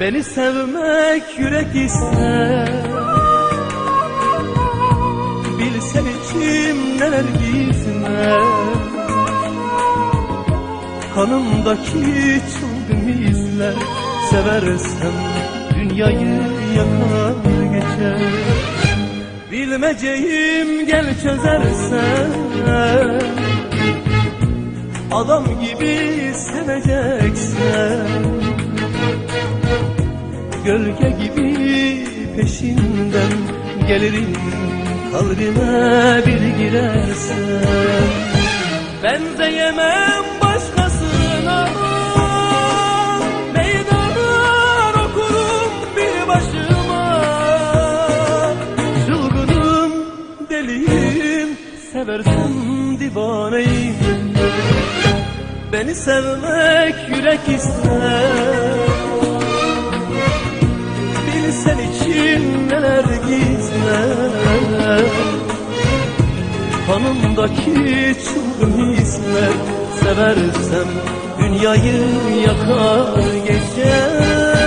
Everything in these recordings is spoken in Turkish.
Beni sevmek yürek ister Bilsen içim neler gizler Kanımdaki çılgın izler Seversem dünyayı yakar geçer. Bilmeceğim gel çözersen Adam gibi seveceksen Gölge gibi peşinden Gelirim kalbime bir girersen. Benzeyemem başkasına Meydan okurum bir başıma. Çılgınım, deliyim Seversem divaneyim. Beni sevmek yürek ister Bilsen için neler gizler? Kanımdaki çılgın hisler Seversem dünyayı yakar geçer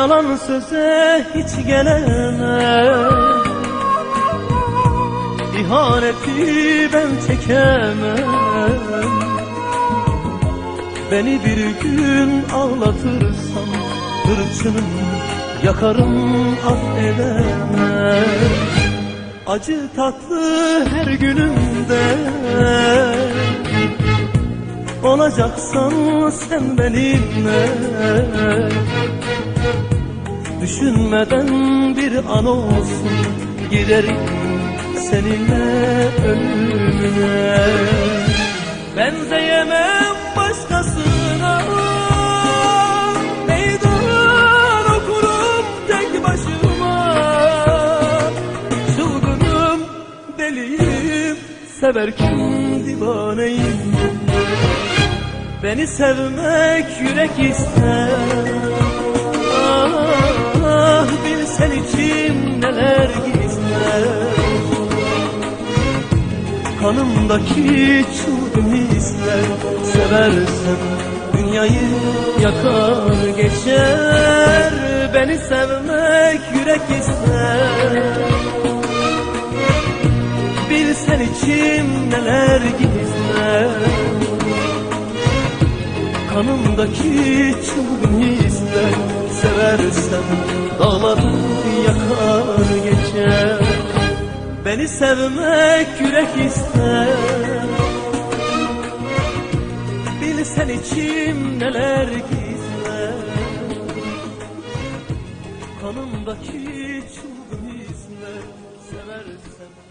Yalan söze hiç gelemem. İhaneti ben çekemem. Beni bir gün ağlatırsan Hırçınım yakarım affedemem Acı tatlı her günümde. Olacaksan sen benimle Düşünmeden bir an olsun Giderim seninle ölümüne. Benzeyemem başkasına. Meydan okurum tek başıma. Çılgınım, deliyim Severken divaneyim. Beni sevmek yürek ister bilsen içim neler gizler? Kanımdaki çılgın hisler Seversem dünyayı yakar geçer. Beni sevmek yürek ister. Bilsen içim neler gizler? Kanımdaki çılgın hisler Seversem dağları yakar geçer. Beni sevmek yürek ister. Bilsen içim neler gizler. Kanımdaki çılgın hisler Seversem